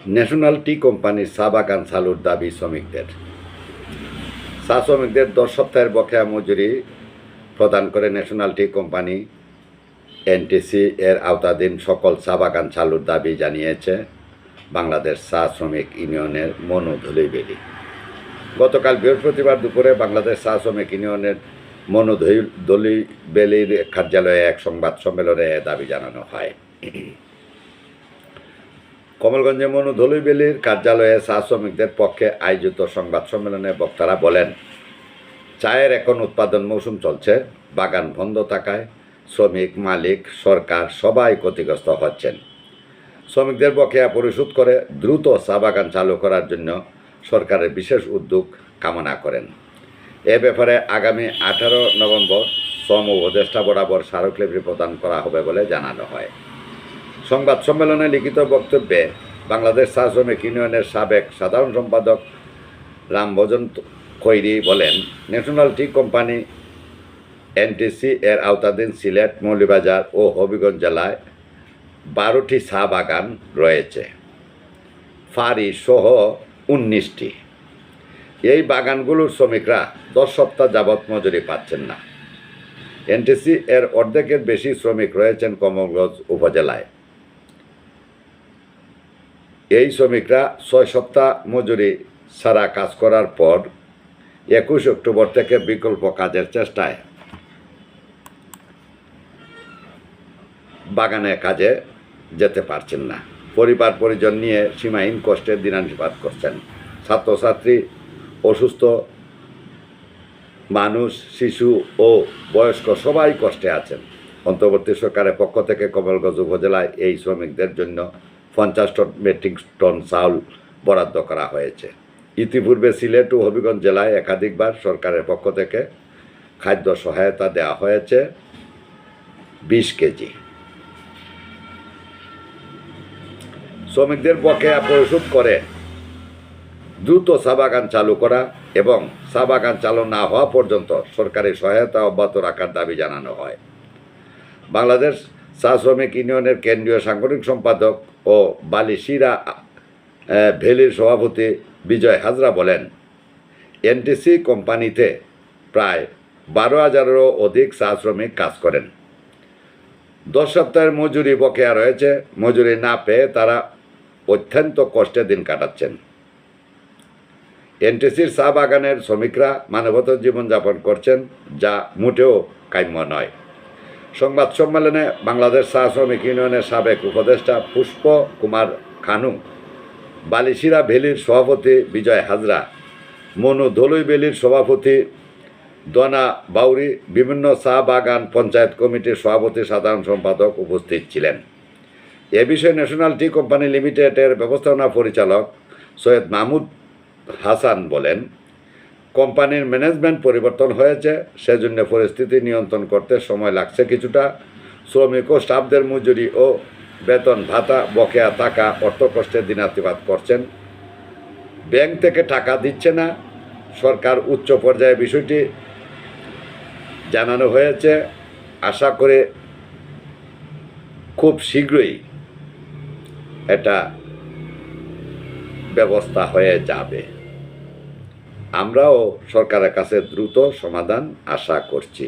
National tea কোম্পানির চা বাগান চালুর দাবি শ্রমিকদের। চা শ্রমিকদের দশ সপ্তাহের বকেয়া মজুরি প্রদান করে ন্যাশনাল টি কোম্পানি এনটিসি এর আওতাধীন সকল চা বাগান চালুর দাবি জানিয়েছে বাংলাদেশ চা শ্রমিক ইউনিয়নের মনু ধুলিবেলি গতকাল বৃহস্পতিবার দুপুরে বাংলাদেশ চা শ্রমিক ইউনিয়নের মনু দলিবেলির কার্যালয়ে এক সংবাদ সম্মেলনে দাবি জানানো হয়। কমলগঞ্জে মনু ধলুইবেলির কার্যালয়ে চা শ্রমিকদের পক্ষে আয়োজিত সংবাদ সম্মেলনে বক্তারা বলেন, চায়ের এখন উৎপাদন মৌসুম চলছে, বাগান বন্ধ থাকায় শ্রমিক, মালিক, সরকার সবাই ক্ষতিগ্রস্ত হচ্ছেন। শ্রমিকদের বকেয়া পরিশোধ করে দ্রুত চা বাগান চালু করার জন্য সরকারের বিশেষ উদ্যোগ কামনা করেন। এ ব্যাপারে আগামী আঠারো নভেম্বর শ্রম উপদেষ্টা বরাবর স্মারকলিপি প্রদান করা হবে বলে জানানো হয়। সংবাদ সম্মেলনে লিখিত বক্তব্যে বাংলাদেশ চা শ্রমিক ইউনিয়নের সাবেক সাধারণ সম্পাদক রামভজন খৈরি বলেন, ন্যাশনাল টি কোম্পানি এনটিসি এর আওতাধীন সিলেট মৌলিবাজার ও হবিগঞ্জ জেলায় বারোটি চা বাগান রয়েছে। ফারি সহ উনিশটি। এই বাগানগুলোর শ্রমিকরা দশ সপ্তাহ যাবৎ মজুরি পাচ্ছেন না। এনটিসি এর অর্ধেকের বেশি শ্রমিক রয়েছেন কমলগঞ্জ উপজেলায়। এই শ্রমিকরা ছয় সপ্তাহ মজুরি ছাড়া কাজ করার পর একুশ অক্টোবর থেকে বিকল্প কাজের চেষ্টায়। বাগানে কাজে যেতে পারছেন না। পরিবার পরিজন নিয়ে সীমাহীন কষ্টে দিনানিপাত করছেন। ছাত্রছাত্রী, অসুস্থ মানুষ, শিশু ও বয়স্ক সবাই কষ্টে আছেন। অন্তর্বর্তী সরকারের পক্ষ থেকে কমলগঞ্জ উপজেলায় এই শ্রমিকদের জন্য পঞ্চাশ টন মেট্রিক টন চাউল বরাদ্দ করা হয়েছে। ইতিপূর্বে সিলেট ও হবিগঞ্জ জেলায় একাধিকবার সরকারের পক্ষ থেকে খাদ্য সহায়তা দেওয়া হয়েছে বিশ কেজি। শ্রমিকদের বকেয়া পরিশোধ করে দ্রুত চা বাগান চালু করা এবং চা বাগান চালু না হওয়া পর্যন্ত সরকারি সহায়তা অব্যাহত রাখার দাবি জানানো হয়। বাংলাদেশ চা শ্রমিক ইউনিয়নের কেন্দ্রীয় সাংগঠনিক সম্পাদক ও বালিশিরা ভ্যালির সভাপতি বিজয় হাজরা বলেন, এনটিসি কোম্পানিতে প্রায় বারো হাজারেরও অধিক চা শ্রমিক কাজ করেন। দশ সপ্তাহের মজুরি বকেয়া রয়েছে, মজুরি না পেয়ে তারা অত্যন্ত কষ্টে দিন কাটাচ্ছেন। এনটিসির চা বাগানের শ্রমিকরা মানবত জীবনযাপন করছেন, যা মোটেও কাম্য নয়। সংবাদ সম্মেলনে বাংলাদেশ চা শ্রমিক ইউনিয়নের সাবেক উপদেষ্টা পুষ্প কুমার খানু, বালিশিরা ভ্যালির সভাপতি বিজয় হাজরা, মনু দলুই ভ্যালির সভাপতি দনা বাউরি, বিভিন্ন চা বাগান পঞ্চায়েত কমিটির সভাপতি সাধারণ সম্পাদক উপস্থিত ছিলেন। এ বিষয়ে ন্যাশনাল টি কোম্পানি লিমিটেডের ব্যবস্থাপনা পরিচালক সৈয়দ মাহমুদ হাসান বলেন কোম্পানির ম্যানেজমেন্ট পরিবর্তন হয়েছে, সেজন্য পরিস্থিতি নিয়ন্ত্রণ করতে সময় লাগছে কিছুটা। শ্রমিক ও স্টাফদের মজুরি ও বেতন, ভাতা, বকেয়া টাকা, অর্থকষ্টের দিনাতিপাত করছেন। ব্যাংক থেকে টাকা দিচ্ছে না। সরকার উচ্চ পর্যায়ে বিষয়টি জানানো হয়েছে। আশা করে খুব শীঘ্রই এটা ব্যবস্থা হয়ে যাবে। আমরাও সরকারের কাছে দ্রুত সমাধান আশা করছি।